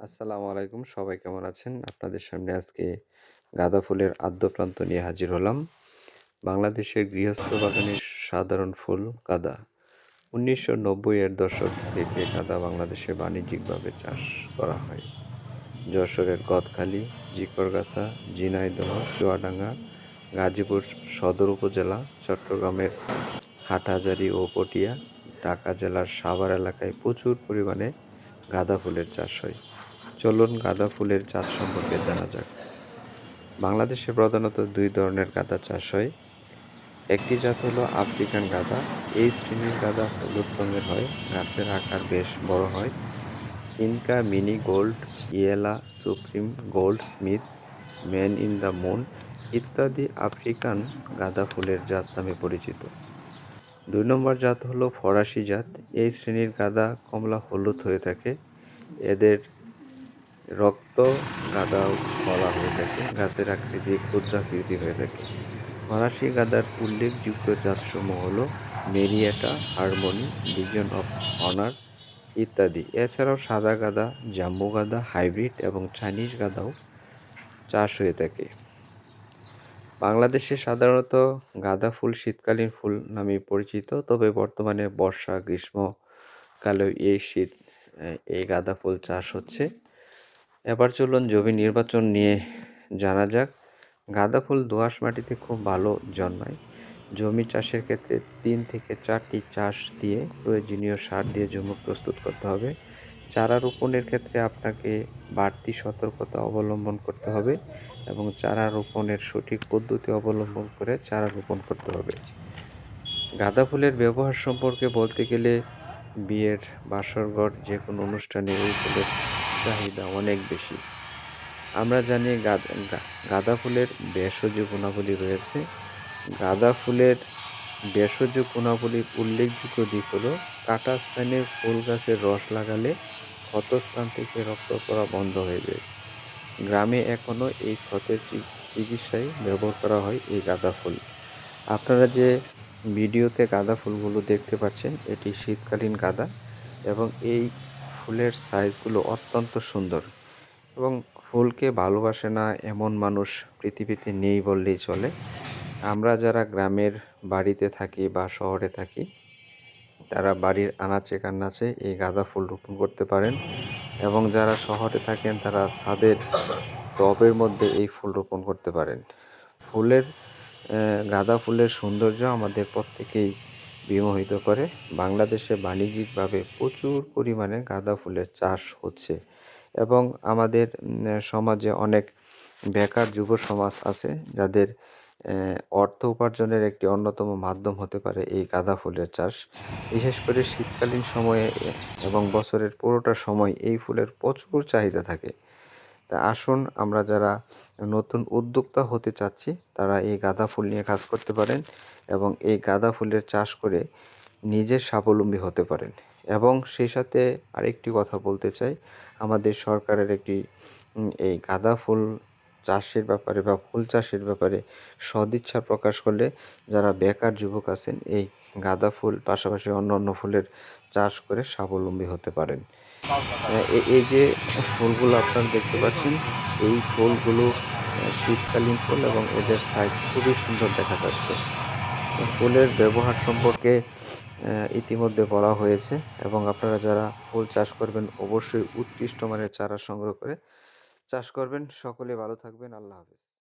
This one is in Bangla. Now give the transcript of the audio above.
আসসালামু আলাইকুম। সবাই কেমন আছেন? আপনাদের সামনে আজকে গাঁদা ফুলের আদ্যপ্রান্ত নিয়ে হাজির হলাম। বাংলাদেশের গৃহস্থ বাগানের সাধারণ ফুল গাঁদা। উনিশশো নব্বই এর দশক থেকে গাঁদা বাংলাদেশে বাণিজ্যিকভাবে চাষ করা হয়। যশোরের গদখালি, জিকরগাছা, ঝিনাইদহ, চুয়াডাঙ্গা, গাজীপুর সদর উপজেলা, চট্টগ্রামের হাটহাজারী ও পটিয়া, ঢাকা জেলার সাভার এলাকায় প্রচুর পরিমাণে গাঁদা ফুলের চাষ হয়। চলুন গাঁদা ফুলের জাত সম্পর্কে জানা যাক। বাংলাদেশে প্রধানত দুই ধরনের গাঁদা চাষ হয়। একটি জাত হলো আফ্রিকান গাঁদা, এই শ্রেণির গাঁদা হলুদ রঙের হয়, গাছের আকার বেশ বড় হয়। Inca, mini gold, yellow, supreme gold, Smith, man in the moon ইত্যাদি আফ্রিকান গাঁদা ফুলের জাত নামে পরিচিত। দুই নম্বর জাত হলো ফরাসি জাত, এই শ্রেণির গাঁদা কমলা হলুদ হয়ে থাকে। এদের রক্ত গাদাও বলা হয়ে থাকে, গাছের আকৃতি ক্ষুদ্রাকৃতি হয়ে থাকে। ফরাসি গাদার উল্লেখযোগ্য জাতসমূহ হলো Marietta, Harmony, Legion of Honor ইত্যাদি। এছাড়াও সাদা গাদা, জাম্বু গাদা, হাইব্রিড এবং চাইনিজ গাদাও চাষ হয়ে থাকে। বাংলাদেশে সাধারণত গাঁদা ফুল শীতকালীন ফুল নামে পরিচিত, তবে বর্তমানে বর্ষা, গ্রীষ্মকালেও এই শীত, এই গাঁদা ফুল চাষ হচ্ছে। এবার চলুন জমি নির্বাচন নিয়ে জানা যাক। গাঁদা ফুল দোআঁশ মাটিতে খুব ভালো জন্মায়। জমি চাষের ক্ষেত্রে তিন থেকে চারটি চাষ দিয়ে প্রয়োজনীয় সার দিয়ে জমি প্রস্তুত করতে হবে। চারা রোপণের ক্ষেত্রে আপনাকে বাড়তি সতর্কতা অবলম্বন করতে হবে এবং চারা রোপণের সঠিক পদ্ধতি অবলম্বন করে চারা রোপণ করতে হবে। গাঁদা ফুলের ব্যবহার সম্পর্কে বলতে গেলে বিয়ের, বাসরঘর যে কোনো অনুষ্ঠানে এই ফুলের চাহিদা অনেক বেশি। আমরা জানি গাঁদা ফুলের ভেষজ গুণাবলী রয়েছে। গাঁদা ফুলের ভেষজ গুণাবলীর উল্লেখযোগ্য দিক হলো কাটা স্থানে ফুল গাছের রস লাগালে ক্ষতস্থান থেকে রক্ত পড়া বন্ধ হয়ে যায়। গ্রামে এখনও এই ক্ষতের চিকিৎসায় ব্যবহার করা হয় এই গাঁদা ফুল। আপনারা যে ভিডিওতে গাঁদা ফুলগুলো দেখতে পাচ্ছেন, এটি শীতকালীন গাঁদা এবং এই ফুলের সাইজগুলো অত্যন্ত সুন্দর। এবং ফুলকে ভালোবাসে না এমন মানুষ পৃথিবীতে নেই বললেই চলে। আমরা যারা গ্রামের বাড়িতে থাকি বা শহরে থাকি, তারা বাড়ির আনাচে কান্নাচে এই গাঁদা ফুল রোপণ করতে পারেন। এবং যারা শহরে থাকেন, তারা ছাদের টবের মধ্যে এই ফুল রোপণ করতে পারেন। ফুলের গাঁদা ফুলের সৌন্দর্য আমাদের প্রত্যেকেই বিমোহিত করে। বাংলাদেশে বাণিজ্যিকভাবে প্রচুর পরিমাণে গাঁদা ফুলের চাষ হচ্ছে এবং আমাদের সমাজে অনেক বেকার যুব সমাজ আছে যাদের অর্থ উপার্জনের একটি অন্যতম মাধ্যম হতে পারে এই গাঁদা ফুলের চাষ। বিশেষ করে শীতকালীন সময়ে এবং বছরের পুরোটা সময় এই ফুলের প্রচুর চাহিদা থাকে। তা আসুন আমরা যারা নতুন উদ্যোক্তা হতে চাচ্ছি, তারা এই গাঁদা ফুল নিয়ে কাজ করতে পারেন এবং এই গাঁদা ফুলের চাষ করে নিজের স্বাবলম্বী হতে পারেন। এবং সেই সাথে আরেকটি কথা বলতে চাই, আমাদের সরকারের একটি এই গাঁদা ফুল চাষের ব্যাপারে বা ফুল চাষের ব্যাপারে সদিচ্ছা প্রকাশ করলে যারা বেকার যুবক আছেন, এই গাঁদা ফুল পাশাপাশি অন্য অন্য ফুলের চাষ করে স্বাবলম্বী হতে পারেন। এই যে ফুলগুলো আপনারা দেখতে পাচ্ছেন, এই ফুলগুলো শীতকালীন ফুল এবং এদের সাইজ খুবই সুন্দর দেখা যাচ্ছে। ফুলের ব্যবহার সম্পর্কে ইতিমধ্যে বলা হয়েছে এবং আপনারা যারা ফুল চাষ করবেন, অবশ্যই উৎকৃষ্ট মানের চারা সংগ্রহ করে চাষ করবেন। সকলে ভালো থাকবেন। আল্লাহ হাফিজ।